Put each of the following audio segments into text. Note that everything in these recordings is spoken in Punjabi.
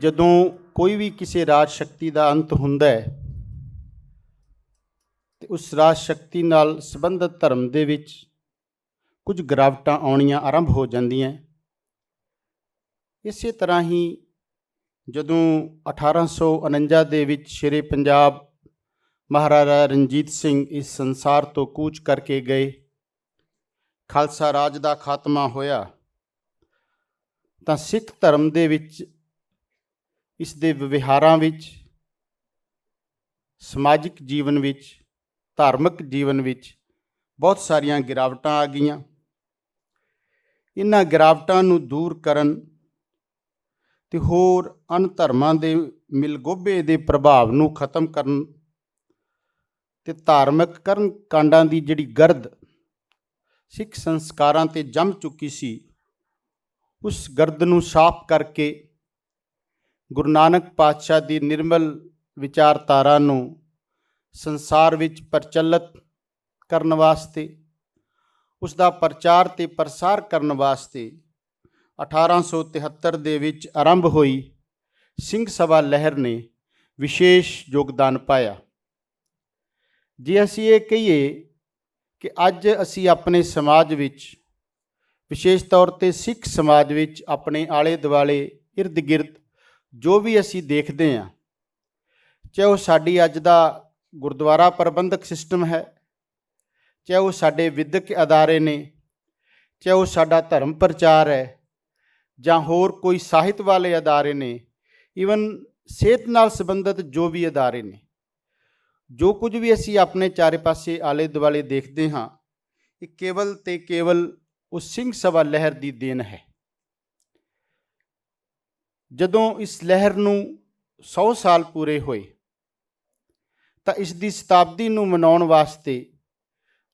ਜਦੋਂ ਕੋਈ ਵੀ ਕਿਸੇ ਰਾਜ ਸ਼ਕਤੀ ਦਾ ਅੰਤ ਹੁੰਦਾ ਹੈ, ਤੇ ਉਸ ਰਾਜ ਸ਼ਕਤੀ ਨਾਲ ਸੰਬੰਧਿਤ ਧਰਮ ਦੇ ਵਿੱਚ ਕੁਝ ਗਿਰਾਵਟਾਂ ਆਉਣੀਆਂ ਆਰੰਭ ਹੋ ਜਾਂਦੀਆਂ ਇਸੇ ਤਰ੍ਹਾਂ ਹੀ ਜਦੋਂ 1849 ਦੇ ਵਿੱਚ ਸ਼ੇਰੇ ਪੰਜਾਬ ਮਹਾਰਾਜਾ ਰਣਜੀਤ ਸਿੰਘ ਇਸ ਸੰਸਾਰ ਤੋਂ ਕੂਚ ਕਰਕੇ ਗਏ, ਖਾਲਸਾ ਰਾਜ ਦਾ ਖਾਤਮਾ ਹੋਇਆ, ਤਾਂ ਸਿੱਖ ਧਰਮ ਦੇ ਵਿੱਚ ਇਸ ਦੇ ਵਿਵਹਾਰਾਂ ਵਿੱਚ, ਸਮਾਜਿਕ ਜੀਵਨ ਵਿੱਚ, ਧਾਰਮਿਕ ਜੀਵਨ ਵਿੱਚ ਬਹੁਤ ਸਾਰੀਆਂ ਗਿਰਾਵਟਾਂ ਆ ਗਈਆਂ। ਇਹਨਾਂ ਗਿਰਾਵਟਾਂ ਨੂੰ ਦੂਰ ਕਰਨ ਤੇ ਹੋਰ ਅਨ ਧਰਮਾਂ ਦੇ ਮਿਲਗੋਭੇ ਦੇ ਪ੍ਰਭਾਵ ਨੂੰ ਖਤਮ ਕਰਨ ਤੇ ਧਾਰਮਿਕ ਕਰਨ ਕਾਂਡਾਂ ਦੀ ਜਿਹੜੀ ਗਰਦ ਸਿੱਖ ਸੰਸਕਾਰਾਂ ਤੇ ਜੰਮ ਚੁੱਕੀ ਸੀ, ਉਸ ਗਰਦ ਨੂੰ ਸਾਫ਼ ਕਰਕੇ ਗੁਰੂ ਨਾਨਕ ਪਾਤਸ਼ਾਹ ਦੀ ਨਿਰਮਲ ਵਿਚਾਰਧਾਰਾ ਨੂੰ ਸੰਸਾਰ ਵਿੱਚ ਪ੍ਰਚਲਿਤ ਕਰਨ ਵਾਸਤੇ ਉਸ ਦਾ ਪ੍ਰਚਾਰ ਤੇ ਪ੍ਰਸਾਰ ਕਰਨ ਵਾਸਤੇ 1873 ਦੇ ਵਿੱਚ ਆਰੰਭ ਹੋਈ ਸਿੰਘ ਸਭਾ ਲਹਿਰ ਨੇ ਵਿਸ਼ੇਸ਼ ਯੋਗਦਾਨ ਪਾਇਆ। ਜੇ ਅਸੀਂ ਇਹ ਕਹੀਏ ਕਿ ਅੱਜ ਅਸੀਂ ਆਪਣੇ ਸਮਾਜ ਵਿੱਚ, ਵਿਸ਼ੇਸ਼ ਤੌਰ ਤੇ ਸਿੱਖ ਸਮਾਜ ਵਿੱਚ ਆਪਣੇ ਆਲੇ ਦੁਆਲੇ ird ਗਿਰਦ ਜੋ ਵੀ ਅਸੀਂ ਦੇਖਦੇ ਹਾਂ, ਚਾਹੇ ਉਹ ਸਾਡੀ ਅੱਜ ਦਾ ਗੁਰਦੁਆਰਾ ਪ੍ਰਬੰਧਕ ਸਿਸਟਮ ਹੈ, ਚਾਹੇ ਉਹ ਸਾਡੇ ਵਿਦਿਅਕ ਅਦਾਰੇ ਨੇ, ਚਾਹੇ ਉਹ ਸਾਡਾ ਧਰਮ ਪ੍ਰਚਾਰ ਹੈ, ਜਾਂ ਹੋਰ ਕੋਈ ਸਾਹਿਤ ਵਾਲੇ ਅਦਾਰੇ ਨੇ ਈਵਨ ਸਿਹਤ ਨਾਲ ਸੰਬੰਧਿਤ ਜੋ ਵੀ ਅਦਾਰੇ ਨੇ, ਜੋ ਕੁਝ ਵੀ ਅਸੀਂ ਆਪਣੇ ਚਾਰੇ ਪਾਸੇ ਆਲੇ ਦੁਆਲੇ ਦੇਖਦੇ ਹਾਂ, ਇਹ ਕੇਵਲ ਤੇ ਕੇਵਲ ਉਸ ਸਿੰਘ ਸਭਾ ਲਹਿਰ ਦੀ ਦੇਣ ਹੈ। ਜਦੋਂ ਇਸ ਲਹਿਰ ਨੂੰ 100 ਸਾਲ ਪੂਰੇ ਹੋਏ, ਤਾਂ ਇਸ ਦੀ ਸ਼ਤਾਬਦੀ ਨੂੰ ਮਨਾਉਣ ਵਾਸਤੇ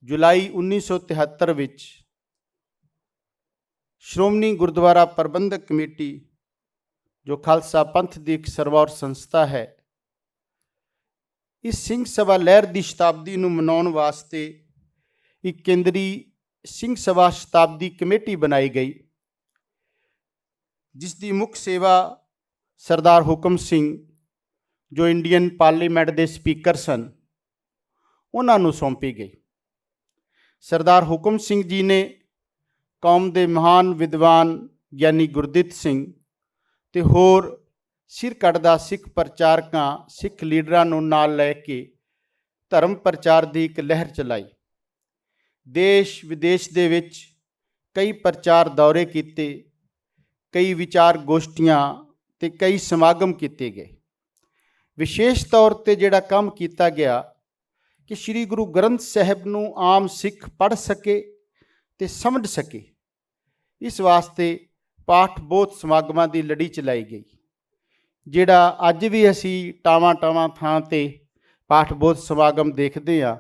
ਜੁਲਾਈ 1973 ਵਿੱਚ ਸ਼੍ਰੋਮਣੀ ਗੁਰਦੁਆਰਾ ਪ੍ਰਬੰਧਕ ਕਮੇਟੀ, ਜੋ ਖਾਲਸਾ ਪੰਥ ਦੀ ਇੱਕ ਸਰਵੌਰ ਸੰਸਥਾ ਹੈ, ਇਸ ਸਿੰਘ ਸਭਾ ਲਹਿਰ ਦੀ ਸ਼ਤਾਬਦੀ ਨੂੰ ਮਨਾਉਣ ਵਾਸਤੇ ਇੱਕ ਕੇਂਦਰੀ ਸਿੰਘ ਸਭਾ ਸ਼ਤਾਬਦੀ ਕਮੇਟੀ ਬਣਾਈ ਗਈ। ਜਿਸ ਦੀ ਮੁੱਖ ਸੇਵਾ ਸਰਦਾਰ ਹੁਕਮ ਸਿੰਘ, ਜੋ ਇੰਡੀਅਨ ਪਾਰਲੀਮੈਂਟ ਦੇ ਸਪੀਕਰ ਸਨ, ਉਹਨਾਂ ਨੂੰ ਸੌਂਪੀ ਗਈ। ਸਰਦਾਰ ਹੁਕਮ ਸਿੰਘ ਜੀ ਨੇ ਕੌਮ ਦੇ ਮਹਾਨ ਵਿਦਵਾਨ ਗਿਆਨੀ ਗੁਰਦਿੱਤ ਸਿੰਘ ਤੇ ਹੋਰ ਸਿਰ ਕੱਢਦਾ ਸਿੱਖ ਪ੍ਰਚਾਰਕਾਂ, ਸਿੱਖ ਲੀਡਰਾਂ ਨੂੰ ਨਾਲ ਲੈ ਕੇ ਧਰਮ ਪ੍ਰਚਾਰ ਦੀ ਇੱਕ ਲਹਿਰ ਚਲਾਈ। ਦੇਸ਼ ਵਿਦੇਸ਼ ਦੇ ਵਿੱਚ ਕਈ ਪ੍ਰਚਾਰ ਦੌਰੇ ਕੀਤੇ ਕਈ ਵਿਚਾਰ ਗੋਸ਼ਟੀਆਂ ਤੇ ਕਈ ਸਮਾਗਮ ਕੀਤੇ ਗਏ। ਵਿਸ਼ੇਸ਼ ਤੌਰ ਤੇ ਜਿਹੜਾ ਕੰਮ ਕੀਤਾ ਗਿਆ ਕਿ ਸ੍ਰੀ ਗੁਰੂ ਗ੍ਰੰਥ ਸਾਹਿਬ ਨੂੰ ਆਮ ਸਿੱਖ ਪੜ੍ਹ ਸਕੇ ਤੇ ਸਮਝ ਸਕੇ। ਇਸ ਵਾਸਤੇ ਪਾਠ ਬੋਧ ਸਮਾਗਮਾਂ ਦੀ ਲੜੀ ਚਲਾਈ ਗਈ, ਜਿਹੜਾ ਅੱਜ ਵੀ ਅਸੀਂ ਟਾਵਾਂ ਟਾਵਾਂ ਥਾਂ ਤੇ ਪਾਠ ਬੋਧ ਸਮਾਗਮ ਦੇਖਦੇ ਆ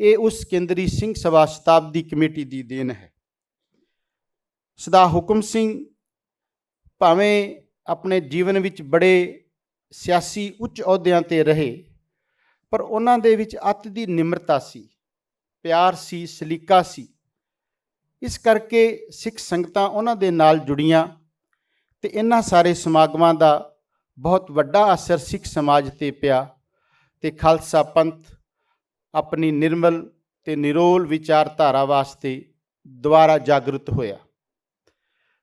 ਇਹ ਉਸ ਕੇਂਦਰੀ ਸਿੰਘ ਸਭਾ ਸ਼ਤਾਬਦੀ ਕਮੇਟੀ ਦੀ ਦੇਣ ਹੈ। ਸਦਾ ਹੁਕਮ ਸਿੰਘ ਭਾਵੇਂ ਆਪਣੇ ਜੀਵਨ ਵਿੱਚ ਬੜੇ ਸਿਆਸੀ ਉੱਚ ਅਹੁਦਿਆਂ ਤੇ ਰਹੇ, ਪਰ ਉਹਨਾਂ ਦੇ ਵਿੱਚ ਅਤ ਦੀ ਨਿਮਰਤਾ ਸੀ, ਪਿਆਰ ਸੀ, ਸਲੀਕਾ ਸੀ। ਇਸ ਕਰਕੇ ਸਿੱਖ ਸੰਗਤਾਂ ਉਹਨਾਂ ਦੇ ਨਾਲ ਜੁੜੀਆਂ ਤੇ ਇਹਨਾਂ ਸਾਰੇ ਸਮਾਗਮਾਂ ਦਾ ਬਹੁਤ ਵੱਡਾ ਅਸਰ ਸਿੱਖ ਸਮਾਜ ਤੇ ਪਿਆ ਤੇ ਖਾਲਸਾ ਪੰਥ ਆਪਣੀ ਨਿਰਮਲ ਤੇ ਨਿਰੋਲ ਵਿਚਾਰਧਾਰਾ ਵਾਸਤੇ ਦੁਬਾਰਾ ਜਾਗਰੂਕ ਹੋਇਆ।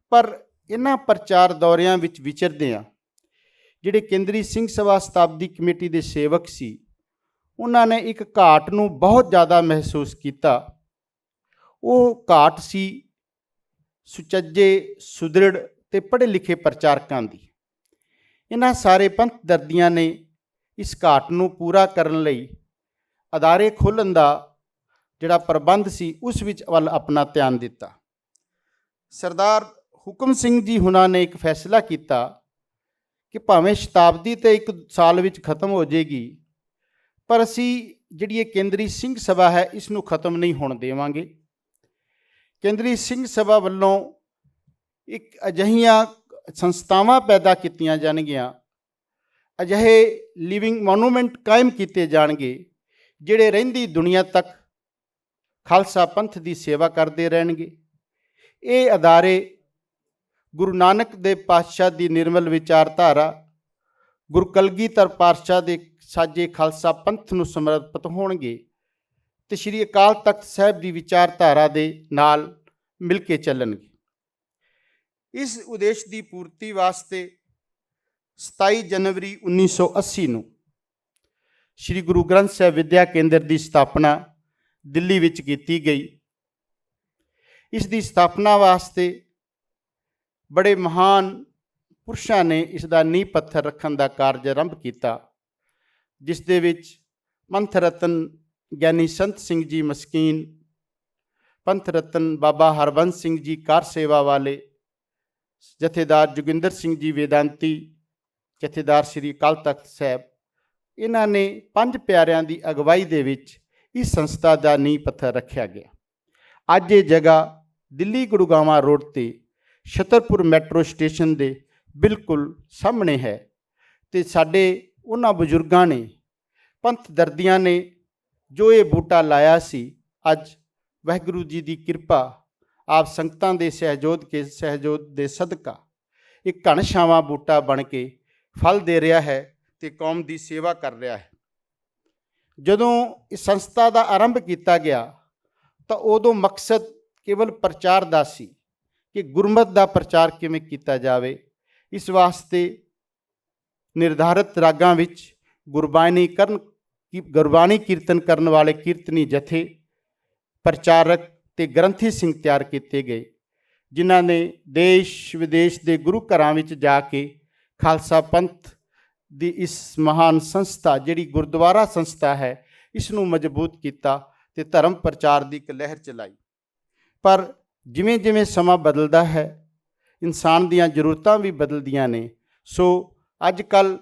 ਪਰ ਇਹਨਾਂ ਪ੍ਰਚਾਰ ਦੌਰਿਆਂ ਵਿੱਚ ਵਿਚਰਦੇ ਆ ਜਿਹੜੇ ਕੇਂਦਰੀ ਸਿੰਘ ਸਭਾ ਸ਼ਤਾਬਦੀ ਕਮੇਟੀ ਦੇ ਸੇਵਕ ਸੀ, ਉਹਨਾਂ ਨੇ ਇੱਕ ਘਾਟ ਨੂੰ ਬਹੁਤ ਜ਼ਿਆਦਾ ਮਹਿਸੂਸ ਕੀਤਾ। ਉਹ ਘਾਟ ਸੀ ਸੁਚੱਜੇ, ਸੁਦ੍ਰਿੜ ਤੇ ਪੜ੍ਹੇ ਲਿਖੇ ਪ੍ਰਚਾਰਕਾਂ ਦੀ। ਇਹਨਾਂ ਸਾਰੇ ਪੰਥ ਦਰਦੀਆਂ ਨੇ ਇਸ ਘਾਟ ਨੂੰ ਪੂਰਾ ਕਰਨ ਲਈ ਅਦਾਰੇ ਖੋਲ੍ਹਣ ਦਾ ਜਿਹੜਾ ਪ੍ਰਬੰਧ ਸੀ, ਉਸ ਵਿੱਚ ਵੱਲ ਆਪਣਾ ਧਿਆਨ ਦਿੱਤਾ। ਸਰਦਾਰ ਹੁਕਮ ਸਿੰਘ ਜੀ ਹੁਣਾਂ ਨੇ ਇੱਕ ਫੈਸਲਾ ਕੀਤਾ ਕਿ ਭਾਵੇਂ ਸ਼ਤਾਬਦੀ ਤੇ ਇੱਕ ਸਾਲ ਵਿੱਚ ਖਤਮ ਹੋ ਜਾਏਗੀ ਪਰ ਅਸੀਂ ਜਿਹੜੀ ਇਹ ਕੇਂਦਰੀ ਸਿੰਘ ਸਭਾ ਹੈ ਇਸ ਨੂੰ ਖਤਮ ਨਹੀਂ ਹੋਣ ਦੇਵਾਂਗੇ। ਕੇਂਦਰੀ ਸਿੰਘ ਸਭਾ ਵੱਲੋਂ ਇੱਕ ਅਜਿਹੀਆਂ ਸੰਸਥਾਵਾਂ ਪੈਦਾ ਕੀਤੀਆਂ ਜਾਣਗੀਆਂ, ਅਜਿਹੇ ਲਿਵਿੰਗ ਮੋਨੂਮੈਂਟ ਕਾਇਮ ਕੀਤੇ ਜਾਣਗੇ, ਜਿਹੜੇ ਰਹਿੰਦੀ ਦੁਨੀਆ ਤੱਕ ਖਾਲਸਾ ਪੰਥ ਦੀ ਸੇਵਾ ਕਰਦੇ ਰਹਿਣਗੇ। ਇਹ ਅਦਾਰੇ ਗੁਰੂ ਨਾਨਕ ਦੇ ਪਾਤਸ਼ਾਹ ਦੀ ਨਿਰਮਲ ਵਿਚਾਰਧਾਰਾ, ਗੁਰੂ ਕਲਗੀਧਰ ਪਾਤਸ਼ਾਹ ਦੇ ਸਾਜੇ ਖਾਲਸਾ ਪੰਥ ਨੂੰ ਸਮਰਪਿਤ ਹੋਣਗੇ ਤੇ ਸ੍ਰੀ ਅਕਾਲ ਤਖਤ ਸਾਹਿਬ ਦੀ ਵਿਚਾਰਧਾਰਾ ਦੇ ਨਾਲ ਮਿਲ ਕੇ ਚੱਲਣਗੇ। ਇਸ ਉਦੇਸ਼ ਦੀ ਪੂਰਤੀ ਵਾਸਤੇ 27 ਜਨਵਰੀ 1980 ਨੂੰ ਸ੍ਰੀ ਗੁਰੂ ਗ੍ਰੰਥ ਸਾਹਿਬ ਵਿਦਿਆ ਕੇਂਦਰ ਦੀ ਸਥਾਪਨਾ ਦਿੱਲੀ ਵਿੱਚ ਕੀਤੀ ਗਈ। ਇਸ ਦੀ ਸਥਾਪਨਾ ਵਾਸਤੇ ਬੜੇ ਮਹਾਨ ਪੁਰਸ਼ਾਂ ਨੇ ਇਸ ਦਾ ਨੀਂਹ ਪੱਥਰ ਰੱਖਣ ਦਾ ਕਾਰਜ ਆਰੰਭ ਕੀਤਾ, ਜਿਸ ਦੇ ਵਿੱਚ ਪੰਥ ਰਤਨ ਗਿਆਨੀ ਸੰਤ ਸਿੰਘ ਜੀ ਮਸਕੀਨ ਪੰਥ ਰਤਨ ਬਾਬਾ ਹਰਬੰਸ ਸਿੰਘ ਜੀ ਕਾਰ ਸੇਵਾ ਵਾਲੇ, ਜਥੇਦਾਰ ਜੋਗਿੰਦਰ ਸਿੰਘ ਜੀ ਵੇਦਾਂਤੀ, ਜਥੇਦਾਰ ਸ੍ਰੀ ਅਕਾਲ ਤਖਤ ਸਾਹਿਬ, ਇਹਨਾਂ ਨੇ ਪੰਜ ਪਿਆਰਿਆਂ ਦੀ ਅਗਵਾਈ ਦੇ ਵਿੱਚ ਇਸ ਸੰਸਥਾ ਦਾ ਨੀਂਹ ਪੱਥਰ ਰੱਖਿਆ ਗਿਆ। ਅੱਜ ਇਹ ਜਗ੍ਹਾ ਦਿੱਲੀ ਗੁੜਗਾਵਾਂ ਰੋਡ ਤੇ ਛਤਰਪੁਰ ਮੈਟਰੋ ਸਟੇਸ਼ਨ ਦੇ ਬਿਲਕੁਲ ਸਾਹਮਣੇ ਹੈ ਤੇ ਸਾਡੇ ਉਹਨਾਂ ਬਜ਼ੁਰਗਾਂ ਨੇ, ਪੰਥ ਦਰਦੀਆਂ ਨੇ ਜੋ ਇਹ ਬੂਟਾ ਲਾਇਆ ਸੀ, ਅੱਜ ਵਾਹਿਗੁਰੂ ਜੀ ਦੀ ਕਿਰਪਾ ਆਪ ਸੰਗਤਾਂ ਦੇ ਸਹਿਯੋਗ ਕੇ ਸਹਿਯੋਗ ਦੇ ਸਦਕਾ ਇਹ ਘਣ ਛਾਵਾਂ ਬੂਟਾ ਬਣ ਕੇ ਫਲ ਦੇ ਰਿਹਾ ਹੈ ਤੇ ਕੌਮ ਦੀ ਸੇਵਾ ਕਰ ਰਿਹਾ ਹੈ। ਜਦੋਂ ਇਸ ਸੰਸਥਾ ਦਾ ਆਰੰਭ ਕੀਤਾ ਗਿਆ ਤਾਂ ਉਦੋਂ ਮਕਸਦ ਕੇਵਲ ਪ੍ਰਚਾਰ ਦਾ ਸੀ। ਕਿ ਗੁਰਮਤ ਦਾ ਪ੍ਰਚਾਰ ਕਿਵੇਂ ਕੀਤਾ ਜਾਵੇ, ਇਸ ਵਾਸਤੇ ਨਿਰਧਾਰਤ ਰਾਗਾਂ ਵਿੱਚ ਗੁਰਬਾਣੀ ਕਰਨ ਗੁਰਬਾਣੀ ਕੀਰਤਨ ਕਰਨ ਵਾਲੇ ਕੀਰਤਨੀ ਜਥੇ, ਪ੍ਰਚਾਰਕ ਤੇ ਗ੍ਰੰਥੀ ਸਿੰਘ ਤਿਆਰ ਕੀਤੇ ਗਏ, ਜਿਨ੍ਹਾਂ ਨੇ ਦੇਸ਼ ਵਿਦੇਸ਼ ਦੇ ਗੁਰੂ ਘਰਾਂ ਵਿੱਚ ਜਾ ਕੇ ਖਾਲਸਾ ਪੰਥ ਦੀ ਇਸ ਮਹਾਨ ਸੰਸਥਾ, ਜਿਹੜੀ ਗੁਰਦੁਆਰਾ ਸੰਸਥਾ ਹੈ, ਇਸ ਨੂੰ ਮਜ਼ਬੂਤ ਕੀਤਾ ਤੇ ਧਰਮ ਪ੍ਰਚਾਰ ਦੀ ਇੱਕ ਲਹਿਰ ਚਲਾਈ। ਪਰ ਜਿਵੇਂ ਜਿਵੇਂ ਸਮਾਂ ਬਦਲਦਾ ਹੈ, ਇਨਸਾਨ ਦੀਆਂ ਜ਼ਰੂਰਤਾਂ ਵੀ ਬਦਲਦੀਆਂ ਨੇ। ਸੋ ਅੱਜ ਕੱਲ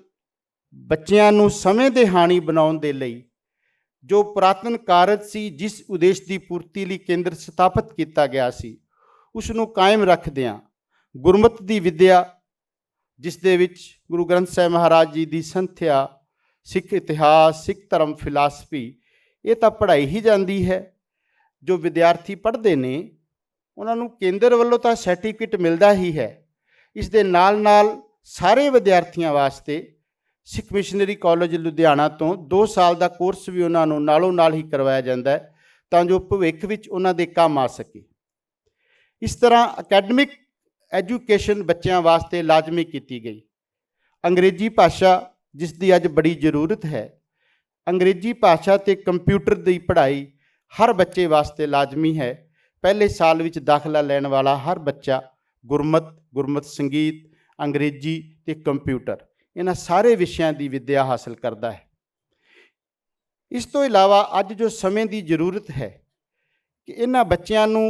ਬੱਚਿਆਂ ਨੂੰ ਸਮੇਂ ਦੇ ਹਾਣੀ ਬਣਾਉਣ ਦੇ ਲਈ ਜੋ ਪੁਰਾਤਨ ਕਾਰਜ ਸੀ, ਜਿਸ ਉਦੇਸ਼ ਦੀ ਪੂਰਤੀ ਲਈ ਕੇਂਦਰ ਸਥਾਪਿਤ ਕੀਤਾ ਗਿਆ ਸੀ, ਉਸ ਨੂੰ ਕਾਇਮ ਰੱਖਦਿਆਂ ਗੁਰਮਤ ਦੀ ਵਿਦਿਆ, ਜਿਸ ਦੇ ਵਿੱਚ ਗੁਰੂ ਗ੍ਰੰਥ ਸਾਹਿਬ ਮਹਾਰਾਜ ਜੀ ਦੀ ਸੰਥਿਆ, ਸਿੱਖ ਇਤਿਹਾਸ, ਸਿੱਖ ਧਰਮ, ਫਿਲਾਸਫੀ, ਇਹ ਤਾਂ ਪੜ੍ਹਾਈ ਹੀ ਜਾਂਦੀ ਹੈ, ਜੋ ਵਿਦਿਆਰਥੀ ਪੜ੍ਹਦੇ ਨੇ ਉਹਨਾਂ ਨੂੰ ਕੇਂਦਰ ਵੱਲੋਂ ਤਾਂ ਸਰਟੀਫਿਕੇਟ ਮਿਲਦਾ ਹੀ ਹੈ। ਇਸ ਦੇ ਨਾਲ ਨਾਲ ਸਾਰੇ ਵਿਦਿਆਰਥੀਆਂ ਵਾਸਤੇ ਸਿੱਖ ਮਿਸ਼ਨਰੀ ਕਾਲਜ ਲੁਧਿਆਣਾ ਤੋਂ 2 ਸਾਲ ਦਾ ਕੋਰਸ ਵੀ ਉਹਨਾਂ ਨੂੰ ਨਾਲੋਂ ਨਾਲ ਹੀ ਕਰਵਾਇਆ ਜਾਂਦਾ ਹੈ ਤਾਂ ਜੋ ਭਵਿੱਖ ਵਿੱਚ ਉਹਨਾਂ ਦੇ ਕੰਮ ਆ ਸਕੇ। ਇਸ ਤਰ੍ਹਾਂ ਅਕੈਡਮਿਕ ਐਜੂਕੇਸ਼ਨ ਬੱਚਿਆਂ ਵਾਸਤੇ ਲਾਜ਼ਮੀ ਕੀਤੀ ਗਈ। ਅੰਗਰੇਜ਼ੀ ਭਾਸ਼ਾ, ਜਿਸ ਦੀ ਅੱਜ ਬੜੀ ਜ਼ਰੂਰਤ ਹੈ, ਅੰਗਰੇਜ਼ੀ ਭਾਸ਼ਾ ਤੇ ਕੰਪਿਊਟਰ ਦੀ ਪੜ੍ਹਾਈ ਹਰ ਬੱਚੇ ਵਾਸਤੇ ਲਾਜ਼ਮੀ ਹੈ। ਪਹਿਲੇ ਸਾਲ ਵਿੱਚ ਦਾਖਲਾ ਲੈਣ ਵਾਲਾ ਹਰ ਬੱਚਾ ਗੁਰਮਤ ਗੁਰਮਤ ਸੰਗੀਤ, ਅੰਗਰੇਜ਼ੀ ਤੇ ਕੰਪਿਊਟਰ, ਇਹਨਾਂ ਸਾਰੇ ਵਿਸ਼ਿਆਂ ਦੀ ਵਿੱਦਿਆ ਹਾਸਲ ਕਰਦਾ ਹੈ। ਇਸ ਤੋਂ ਇਲਾਵਾ ਅੱਜ ਜੋ ਸਮੇਂ ਦੀ ਜ਼ਰੂਰਤ ਹੈ ਕਿ ਇਹਨਾਂ ਬੱਚਿਆਂ ਨੂੰ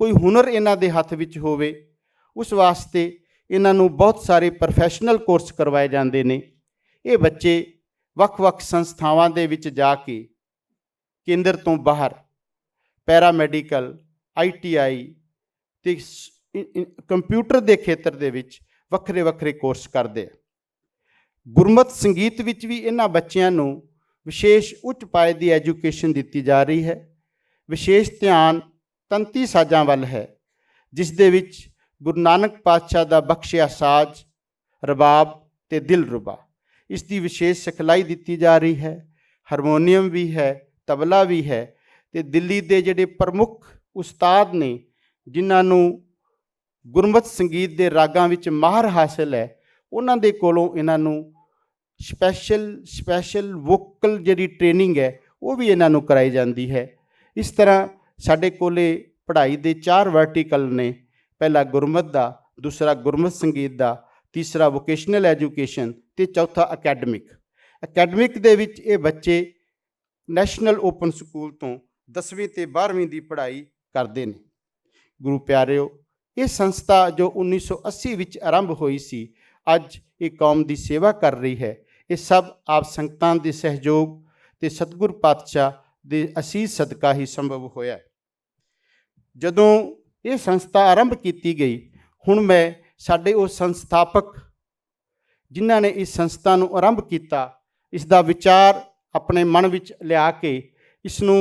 ਕੋਈ ਹੁਨਰ ਇਹਨਾਂ ਦੇ ਹੱਥ ਵਿੱਚ ਹੋਵੇ, ਉਸ ਵਾਸਤੇ ਇਹਨਾਂ ਨੂੰ ਬਹੁਤ ਸਾਰੇ ਪ੍ਰੋਫੈਸ਼ਨਲ ਕੋਰਸ ਕਰਵਾਏ ਜਾਂਦੇ ਨੇ। ਇਹ ਬੱਚੇ ਵੱਖ-ਵੱਖ ਸੰਸਥਾਵਾਂ ਦੇ ਵਿੱਚ ਜਾ ਕੇ ਕੇਂਦਰ ਤੋਂ ਬਾਹਰ ਪੈਰਾਮੈਡੀਕਲ ਆਈਟੀਆਈ ਤੇ ਸ- ਇ- ਇ- ਕੰਪਿਊਟਰ ਦੇ ਖੇਤਰ ਦੇ ਵਿੱਚ ਵੱਖਰੇ ਵੱਖਰੇ ਕੋਰਸ ਕਰਦੇ ਆ। ਗੁਰਮਤ ਸੰਗੀਤ ਵਿੱਚ ਵੀ ਇਹਨਾਂ ਬੱਚਿਆਂ ਨੂੰ ਵਿਸ਼ੇਸ਼ ਉੱਚ ਪਾਏ ਦੀ ਐਜੂਕੇਸ਼ਨ ਦਿੱਤੀ ਜਾ ਰਹੀ ਹੈ। ਵਿਸ਼ੇਸ਼ ਧਿਆਨ ਤੰਤੀ ਸਾਜ਼ਾਂ ਵੱਲ ਹੈ, ਜਿਸ ਦੇ ਵਿੱਚ ਗੁਰੂ ਨਾਨਕ ਪਾਤਸ਼ਾਹ ਦਾ ਬਖਸ਼ਿਆ ਸਾਜ਼, ਰਬਾਬ ਤੇ ਦਿਲਰੁਬਾ ਇਸ ਦੀ ਵਿਸ਼ੇਸ਼ ਸਿਖਲਾਈ ਦਿੱਤੀ ਜਾ ਰਹੀ ਹੈ। ਹਾਰਮੋਨੀਅਮ ਵੀ ਹੈ, ਤਬਲਾ ਵੀ ਹੈ ਤੇ ਦਿੱਲੀ ਦੇ ਜਿਹੜੇ ਪ੍ਰਮੁੱਖ ਉਸਤਾਦ ਨੇ, ਜਿਨ੍ਹਾਂ ਨੂੰ ਗੁਰਮਤ ਸੰਗੀਤ ਦੇ ਰਾਗਾਂ ਵਿੱਚ ਮਾਹਰ ਹਾਸਲ ਹੈ, ਉਹਨਾਂ ਦੇ ਕੋਲੋਂ ਇਹਨਾਂ ਨੂੰ ਸਪੈਸ਼ਲ ਸਪੈਸ਼ਲ ਵੋਕਲ ਜਿਹੜੀ ਟ੍ਰੇਨਿੰਗ ਹੈ, ਉਹ ਵੀ ਇਹਨਾਂ ਨੂੰ ਕਰਾਈ ਜਾਂਦੀ ਹੈ। ਇਸ ਤਰ੍ਹਾਂ ਸਾਡੇ ਕੋਲੇ ਪੜ੍ਹਾਈ ਦੇ ਚਾਰ ਵਰਟੀਕਲ ਨੇ, ਪਹਿਲਾ ਗੁਰਮਤ ਦਾ, ਦੂਸਰਾ ਗੁਰਮਤ ਸੰਗੀਤ ਦਾ, ਤੀਸਰਾ ਵੋਕੇਸ਼ਨਲ ਐਜੂਕੇਸ਼ਨ ਤੇ ਚੌਥਾ ਅਕੈਡਮਿਕ ਅਕੈਡਮਿਕ ਦੇ ਵਿੱਚ ਇਹ ਬੱਚੇ ਨੈਸ਼ਨਲ ਓਪਨ ਸਕੂਲ ਤੋਂ 10ਵੀਂ ਤੇ 12ਵੀਂ ਦੀ ਪੜ੍ਹਾਈ ਕਰਦੇ ਨੇ ਗੁਰੂ ਪਿਆਰਿਓ, ਇਹ ਸੰਸਥਾ ਜੋ 1980 ਵਿੱਚ ਆਰੰਭ ਹੋਈ ਸੀ, ਅੱਜ ਇਹ ਕੌਮ ਦੀ ਸੇਵਾ ਕਰ ਰਹੀ ਹੈ ਇਹ ਸਭ ਆਪ ਸੰਗਤਾਂ ਦੇ ਸਹਿਯੋਗ ਤੇ ਸਤਿਗੁਰ ਪਾਤਸ਼ਾਹ ਦੇ ਅਸੀਸ ਸਦਕਾ ਹੀ ਸੰਭਵ ਹੋਇਆ ਹੈ। ਜਦੋਂ ਇਹ ਸੰਸਥਾ ਆਰੰਭ ਕੀਤੀ ਗਈ, ਹੁਣ ਮੈਂ ਸਾਡੇ ਉਹ ਸੰਸਥਾਪਕ ਜਿਨ੍ਹਾਂ ਨੇ ਇਸ ਸੰਸਥਾ ਨੂੰ ਆਰੰਭ ਕੀਤਾ, ਇਸ ਦਾ ਵਿਚਾਰ ਆਪਣੇ ਮਨ ਵਿੱਚ ਲਿਆ ਕੇ ਇਸ ਨੂੰ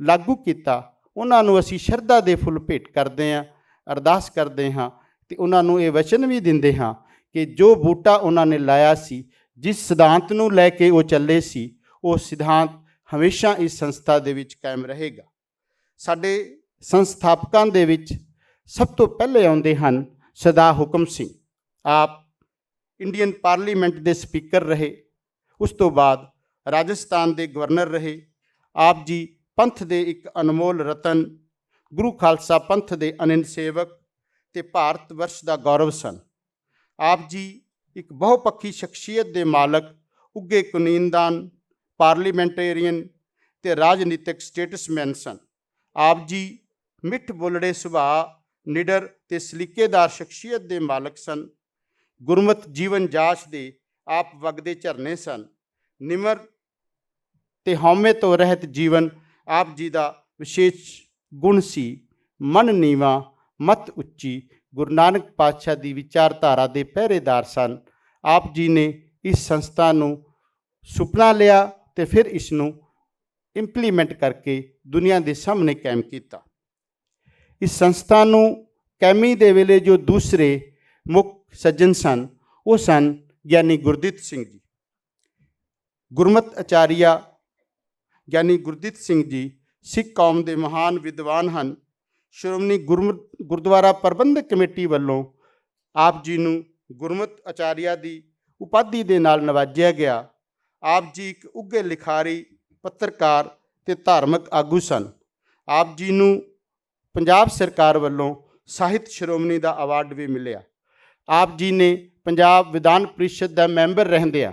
ਲਾਗੂ ਕੀਤਾ, ਉਹਨਾਂ ਨੂੰ ਅਸੀਂ ਸ਼ਰਧਾ ਦੇ ਫੁੱਲ ਭੇਟ ਕਰਦੇ ਹਾਂ, ਅਰਦਾਸ ਕਰਦੇ ਹਾਂ ਤੇ ਉਹਨਾਂ ਨੂੰ ਇਹ ਵਚਨ ਵੀ ਦਿੰਦੇ ਹਾਂ ਕਿ ਜੋ ਬੂਟਾ ਉਹਨਾਂ ਨੇ ਲਾਇਆ ਸੀ, ਜਿਸ ਸਿਧਾਂਤ ਨੂੰ ਲੈ ਕੇ ਉਹ ਚੱਲੇ ਸੀ, ਉਹ ਸਿਧਾਂਤ ਹਮੇਸ਼ਾ ਇਸ ਸੰਸਥਾ ਦੇ ਵਿੱਚ ਕਾਇਮ ਰਹੇਗਾ। ਸਾਡੇ ਸੰਸਥਾਪਕਾਂ ਦੇ ਵਿੱਚ ਸਭ ਤੋਂ ਪਹਿਲੇ ਆਉਂਦੇ ਹਨ ਸਰਦਾਰ ਹੁਕਮ ਸਿੰਘ। ਆਪ ਇੰਡੀਅਨ ਪਾਰਲੀਮੈਂਟ ਦੇ ਸਪੀਕਰ ਰਹੇ, ਉਸ ਤੋਂ ਬਾਅਦ ਰਾਜਸਥਾਨ ਦੇ ਗਵਰਨਰ ਰਹੇ, ਆਪ ਜੀ ਪੰਥ ਦੇ ਇੱਕ ਅਨਮੋਲ ਰਤਨ, ਗੁਰੂ ਖਾਲਸਾ ਪੰਥ ਦੇ ਅਨੰਦ ਸੇਵਕ ਤੇ ਭਾਰਤ ਵਰਸ਼ ਦਾ ਗੌਰਵ ਸਨ। ਆਪ ਜੀ ਇੱਕ ਬਹੁਪੱਖੀ ਸ਼ਖਸੀਅਤ ਦੇ ਮਾਲਕ ਉੱਗੇ ਕੁਨੀਨਦਾਨ ਪਾਰਲੀਮੈਂਟੇਰੀਅਨ ਤੇ ਰਾਜਨੀਤਿਕ ਸਟੇਟਸਮੈਨ ਸਨ। ਆਪ ਜੀ ਮਿੱਠ ਬੋਲੜੇ ਸੁਭਾਅ, ਨਿਡਰ ਤੇ ਸਲੀਕੇਦਾਰ ਸ਼ਖਸੀਅਤ ਦੇ ਮਾਲਕ ਸਨ। ਗੁਰਮਤ ਜੀਵਨ ਜਾਚ ਦੇ ਆਪ ਵਗਦੇ ਝਰਨੇ ਸਨ। ਨਿਮਰ ਤੇ ਹਉਮੈ ਤੋਂ ਰਹਿਤ ਜੀਵਨ ਆਪ ਜੀ ਦਾ ਵਿਸ਼ੇਸ਼ ਗੁਣ ਸੀ, ਮਨ ਨੀਵਾ, ਮਤ ਉੱਚੀ, ਗੁਰੂ ਨਾਨਕ ਪਾਤਸ਼ਾਹ ਦੀ ਵਿਚਾਰਧਾਰਾ ਦੇ ਪਹਿਰੇਦਾਰ ਸਨ। ਆਪ ਜੀ ਨੇ ਇਸ ਸੰਸਥਾ ਨੂੰ ਸੁਪਨਾ ਲਿਆ ਤੇ ਫਿਰ ਇਸ ਨੂੰ ਇੰਪਲੀਮੈਂਟ ਕਰਕੇ ਦੁਨੀਆ ਦੇ ਸਾਹਮਣੇ ਕਾਇਮ ਕੀਤਾ। ਇਸ ਸੰਸਥਾ ਨੂੰ ਕੈਮੀ ਦੇ ਵੇਲੇ ਜੋ ਦੂਸਰੇ ਮੁੱਖ ਸੱਜਣ ਸਨ, ਉਹ ਸਨ ਗਿਆਨੀ ਗੁਰਦਿੱਤ ਸਿੰਘ ਜੀ। ਗੁਰਮਤ ਆਚਾਰੀਆ ਗਿਆਨੀ ਗੁਰਦਿੱਤ ਸਿੰਘ ਜੀ ਸਿੱਖ ਕੌਮ ਦੇ ਮਹਾਨ ਵਿਦਵਾਨ ਹਨ। ਸ਼੍ਰੋਮਣੀ ਗੁਰਮਤ ਗੁਰਦੁਆਰਾ ਪ੍ਰਬੰਧਕ ਕਮੇਟੀ ਵੱਲੋਂ ਆਪ ਜੀ ਨੂੰ ਗੁਰਮਤ ਆਚਾਰੀਆ ਦੀ ਉਪਾਧੀ ਦੇ ਨਾਲ ਨਵਾਜਿਆ ਗਿਆ। ਆਪ ਜੀ ਇੱਕ ਉੱਘੇ ਲਿਖਾਰੀ, ਪੱਤਰਕਾਰ ਤੇ ਧਾਰਮਿਕ ਆਗੂ ਸਨ। ਆਪ ਜੀ ਨੂੰ ਪੰਜਾਬ ਸਰਕਾਰ ਵੱਲੋਂ ਸਾਹਿਤ ਸ਼੍ਰੋਮਣੀ ਦਾ ਅਵਾਰਡ ਵੀ ਮਿਲਿਆ। ਆਪ ਜੀ ਨੇ ਪੰਜਾਬ ਵਿਧਾਨ ਪ੍ਰੀਸ਼ਦ ਦਾ ਮੈਂਬਰ ਰਹਿੰਦਿਆਂ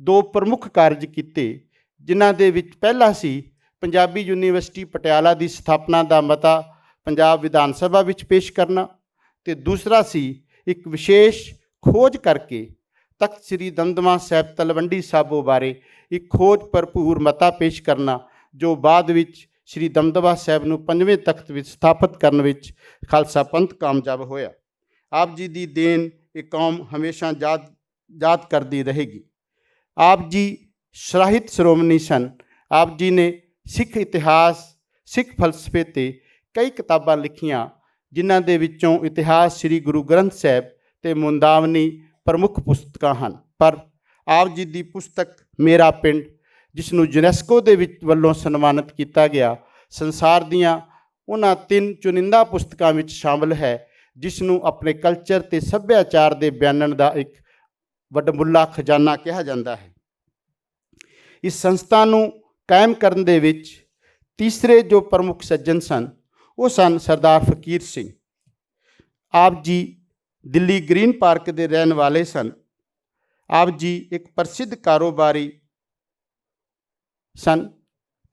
ਦੋ ਪ੍ਰਮੁੱਖ ਕਾਰਜ ਕੀਤੇ। ਜਿਨ੍ਹਾਂ ਦੇ ਵਿੱਚ ਪਹਿਲਾ ਸੀ ਪੰਜਾਬੀ ਯੂਨੀਵਰਸਿਟੀ ਪਟਿਆਲਾ ਦੀ ਸਥਾਪਨਾ ਦਾ ਮਤਾ ਪੰਜਾਬ ਵਿਧਾਨ ਸਭਾ ਵਿੱਚ ਪੇਸ਼ ਕਰਨਾ ਤੇ ਦੂਸਰਾ ਸੀ ਇੱਕ ਵਿਸ਼ੇਸ਼ ਖੋਜ ਕਰਕੇ ਤਖਤ ਸ੍ਰੀ ਦਮਦਮਾ ਸਾਹਿਬ ਤਲਵੰਡੀ ਸਾਬੋ ਬਾਰੇ ਇੱਕ ਖੋਜ ਭਰਪੂਰ ਮਤਾ ਪੇਸ਼ ਕਰਨਾ, ਜੋ ਬਾਅਦ ਵਿੱਚ ਸ੍ਰੀ ਦਮਦਮਾ ਸਾਹਿਬ ਨੂੰ ਪੰਜਵੇਂ ਤਖਤ ਵਿੱਚ ਸਥਾਪਿਤ ਕਰਨ ਵਿੱਚ ਖਾਲਸਾ ਪੰਥ ਕਾਮਯਾਬ ਹੋਇਆ। ਆਪ ਜੀ ਦੀ ਦੇਣ ਇਹ ਕੌਮ ਹਮੇਸ਼ਾ ਯਾਦ ਯਾਦ ਕਰਦੀ ਰਹੇਗੀ। ਆਪ ਜੀ ਸ਼ਰਾਹਿਤ ਸ਼੍ਰੋਮਣੀ ਸਨ। ਆਪ ਜੀ ਨੇ ਸਿੱਖ ਇਤਿਹਾਸ, ਸਿੱਖ ਫਲਸਫੇ ਤੇ ਕਈ ਕਿਤਾਬਾਂ ਲਿਖੀਆਂ, ਜਿਨ੍ਹਾਂ ਦੇ ਵਿੱਚੋਂ ਇਤਿਹਾਸ ਸ੍ਰੀ ਗੁਰੂ ਗ੍ਰੰਥ ਸਾਹਿਬ ਤੇ ਮੁੰਦਾਵਨੀ ਪ੍ਰਮੁੱਖ ਪੁਸਤਕਾਂ ਹਨ। ਪਰ ਆਪ ਜੀ ਦੀ ਪੁਸਤਕ ਮੇਰਾ ਪਿੰਡ, ਜਿਸ ਨੂੰ ਯੂਨੈਸਕੋ ਦੇ ਵਿੱਚ ਵੱਲੋਂ ਸਨਮਾਨਿਤ ਕੀਤਾ ਗਿਆ, ਸੰਸਾਰ ਦੀਆਂ ਉਹਨਾਂ ਤਿੰਨ ਚੁਣਿੰਦਾ ਪੁਸਤਕਾਂ ਵਿੱਚ ਸ਼ਾਮਲ ਹੈ, ਜਿਸ ਨੂੰ ਆਪਣੇ ਕਲਚਰ ਤੇ ਸੱਭਿਆਚਾਰ ਦੇ ਬਿਆਨਣ ਦਾ ਇੱਕ ਵੱਡਮੁੱਲਾ ਖਜ਼ਾਨਾ ਕਿਹਾ ਜਾਂਦਾ ਹੈ। ਇਸ ਸੰਸਥਾ ਨੂੰ ਕਾਇਮ ਕਰਨ ਦੇ ਵਿੱਚ ਤੀਸਰੇ ਜੋ ਪ੍ਰਮੁੱਖ ਸੱਜਣ ਸਨ, ਉਹ ਸਨ ਸਰਦਾਰ ਫਕੀਰ ਸਿੰਘ। ਆਪ ਜੀ ਦਿੱਲੀ ਗ੍ਰੀਨ ਪਾਰਕ ਦੇ ਰਹਿਣ ਵਾਲੇ ਸਨ। ਆਪ ਜੀ ਇੱਕ ਪ੍ਰਸਿੱਧ ਕਾਰੋਬਾਰੀ ਸਨ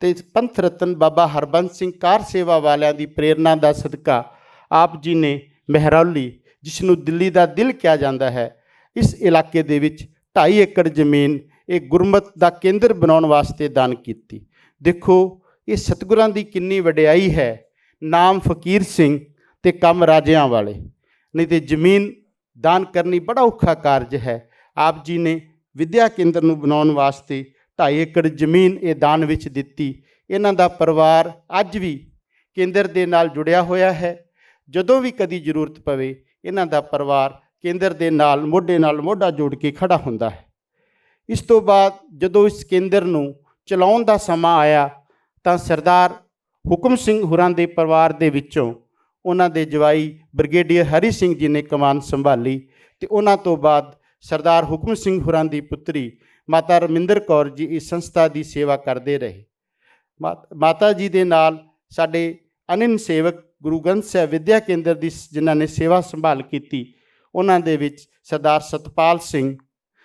ਤੇ ਪੰਥ ਰਤਨ ਬਾਬਾ ਹਰਬੰਸ ਸਿੰਘ ਕਾਰ ਸੇਵਾ ਵਾਲਿਆਂ ਦੀ ਪ੍ਰੇਰਣਾ ਦਾ ਸਦਕਾ ਆਪ ਜੀ ਨੇ ਮਹਿਰੌਲੀ, ਜਿਸ ਨੂੰ ਦਿੱਲੀ ਦਾ ਦਿਲ ਕਿਹਾ ਜਾਂਦਾ ਹੈ, ਇਸ ਇਲਾਕੇ ਦੇ ਵਿੱਚ 2.5 ਏਕੜ ਜ਼ਮੀਨ ਇਹ ਗੁਰਮਤ ਦਾ ਕੇਂਦਰ ਬਣਾਉਣ ਵਾਸਤੇ ਦਾਨ ਕੀਤੀ। ਦੇਖੋ, ਇਹ ਸਤਿਗੁਰਾਂ ਦੀ ਕਿੰਨੀ ਵਡਿਆਈ ਹੈ। ਨਾਮ ਫਕੀਰ ਸਿੰਘ ਤੇ ਕੰਮ ਰਾਜਿਆਂ ਵਾਲੇ। ਨਹੀਂ ਤੇ ਜ਼ਮੀਨ ਦਾਨ ਕਰਨੀ ਬੜਾ ਔਖਾ ਕਾਰਜ ਹੈ। ਆਪ ਜੀ ਨੇ ਵਿਦਿਆ ਕੇਂਦਰ ਨੂੰ ਬਣਾਉਣ ਵਾਸਤੇ 2.5 ਏਕੜ ਜ਼ਮੀਨ ਇਹ ਦਾਨ ਵਿੱਚ ਦਿੱਤੀ। ਇਹਨਾਂ ਦਾ ਪਰਿਵਾਰ ਅੱਜ ਵੀ ਕੇਂਦਰ ਦੇ ਨਾਲ ਜੁੜਿਆ ਹੋਇਆ ਹੈ। ਜਦੋਂ ਵੀ ਕਦੀ ਜ਼ਰੂਰਤ ਪਵੇ, ਇਹਨਾਂ ਦਾ ਪਰਿਵਾਰ ਕੇਂਦਰ ਦੇ ਨਾਲ, ਮੋਢੇ ਨਾਲ, ਮੋਢਾ ਜੋੜ ਕੇ ਖੜਾ ਹੁੰਦਾ ਹੈ। ਇਸ ਤੋਂ ਬਾਅਦ ਜਦੋਂ ਇਸ ਕੇਂਦਰ ਨੂੰ ਚਲਾਉਣ ਦਾ ਸਮਾਂ ਆਇਆ, ਤਾਂ ਸਰਦਾਰ ਹੁਕਮ ਸਿੰਘ ਹੁਰਾਂ ਦੇ ਪਰਿਵਾਰ ਦੇ ਵਿੱਚੋਂ ਉਹਨਾਂ ਦੇ ਜਵਾਈ ਬ੍ਰਿਗੇਡੀਅਰ ਹਰੀ ਸਿੰਘ ਜੀ ਨੇ ਕਮਾਨ ਸੰਭਾਲੀ ਤੇ ਉਹਨਾਂ ਤੋਂ ਬਾਅਦ ਸਰਦਾਰ ਹੁਕਮ ਸਿੰਘ ਹੁਰਾਂ ਦੀ ਪੁੱਤਰੀ ਮਾਤਾ ਰਮਿੰਦਰ ਕੌਰ ਜੀ ਇਸ ਸੰਸਥਾ ਦੀ ਸੇਵਾ ਕਰਦੇ ਰਹੇ। ਮਾ- ਮਾਤਾ ਜੀ ਦੇ ਨਾਲ ਸਾਡੇ ਅਨੰਨ ਸੇਵਕ ਗੁਰੂ ਗ੍ਰੰਥ ਸਾਹਿਬ ਵਿਦਿਆ ਕੇਂਦਰ ਦੀ ਸ- ਜਿਨ੍ਹਾਂ ਨੇ ਸੇਵਾ ਸੰਭਾਲ ਕੀਤੀ, ਉਹਨਾਂ ਦੇ ਵਿੱਚ ਸਰਦਾਰ ਸਤਪਾਲ ਸਿੰਘ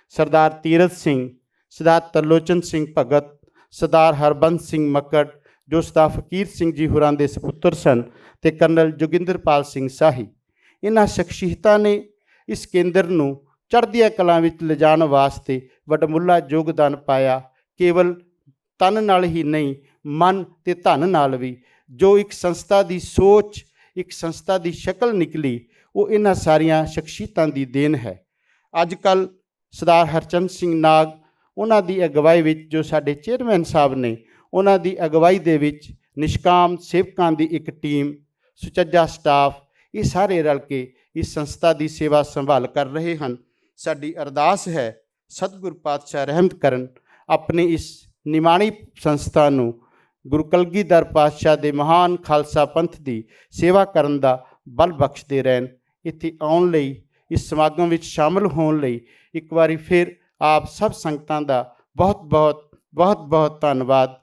ਸਰਦਾਰ ਤੀਰਥ ਸਿੰਘ, ਸਰਦਾਰ ਤਰਲੋਚਨ ਸਿੰਘ ਭਗਤ, ਸਰਦਾਰ ਹਰਬੰਸ ਸਿੰਘ ਮੱਕੜ, ਜੋ ਸਰਦਾਰ ਫਕੀਰ ਸਿੰਘ ਜੀ ਹੁਰਾਂ ਦੇ ਸੁਪੁੱਤਰ ਸਨ ਤੇ ਕਰਨਲ ਜੋਗਿੰਦਰਪਾਲ ਸਿੰਘ ਸਾਹੀ। ਇਹਨਾਂ ਸ਼ਖਸੀਅਤਾਂ ਨੇ ਇਸ ਕੇਂਦਰ ਨੂੰ ਚੜ੍ਹਦੀਆਂ ਕਲਾਂ ਵਿੱਚ ਲਿਜਾਣ ਵਾਸਤੇ ਵੱਡਮੁੱਲਾ ਯੋਗਦਾਨ ਪਾਇਆ। ਕੇਵਲ ਤਨ ਨਾਲ ਹੀ ਨਹੀਂ, ਮਨ ਤੇ ਧਨ ਨਾਲ ਵੀ। ਜੋ ਇੱਕ ਸੰਸਥਾ ਦੀ ਸੋਚ, ਇੱਕ ਸੰਸਥਾ ਦੀ ਸ਼ਕਲ ਨਿਕਲੀ, ਉਹ ਇਹਨਾਂ ਸਾਰੀਆਂ ਸ਼ਖਸੀਅਤਾਂ ਦੀ ਦੇਣ ਹੈ। ਅੱਜ ਕੱਲ ਸਰਦਾਰ ਹਰਚੰਦ ਸਿੰਘ ਨਾਗ, ਉਹਨਾਂ ਦੀ ਅਗਵਾਈ ਵਿੱਚ ਜੋ ਸਾਡੇ ਚੇਅਰਮੈਨ ਸਾਹਿਬ ਨੇ, ਉਹਨਾਂ ਦੀ ਅਗਵਾਈ ਦੇ ਵਿੱਚ ਨਿਸ਼ਕਾਮ ਸੇਵਕਾਂ ਦੀ ਇੱਕ ਟੀਮ, ਸੁਚੱਜਾ ਸਟਾਫ, ਇਹ ਸਾਰੇ ਰਲ ਕੇ ਇਸ ਸੰਸਥਾ ਦੀ ਸੇਵਾ ਸੰਭਾਲ ਕਰ ਰਹੇ ਹਨ। ਸਾਡੀ ਅਰਦਾਸ ਹੈ, ਸਤਿਗੁਰ ਪਾਤਸ਼ਾਹ ਰਹਿਮਤ ਕਰਨ, ਆਪਣੇ ਇਸ ਨਿਮਾਣੀ ਸੰਸਥਾ ਨੂੰ ਗੁਰੂ ਕਲਗੀ ਦਰ ਪਾਤਸ਼ਾਹ ਦੇ ਮਹਾਨ ਖਾਲਸਾ ਪੰਥ ਦੀ ਸੇਵਾ ਕਰਨ ਦਾ ਬਲ ਬਖਸ਼ਦੇ ਰਹਿਣ, ਇੱਥੇ ਆਉਣ ਲਈ, ਇਸ ਸਮਾਗਮ ਵਿੱਚ ਸ਼ਾਮਲ ਹੋਣ ਲਈ ਇੱਕ ਵਾਰੀ ਫਿਰ ਆਪ ਸਭ ਸੰਗਤਾਂ ਦਾ ਬਹੁਤ ਬਹੁਤ ਬਹੁਤ ਬਹੁਤ ਧੰਨਵਾਦ।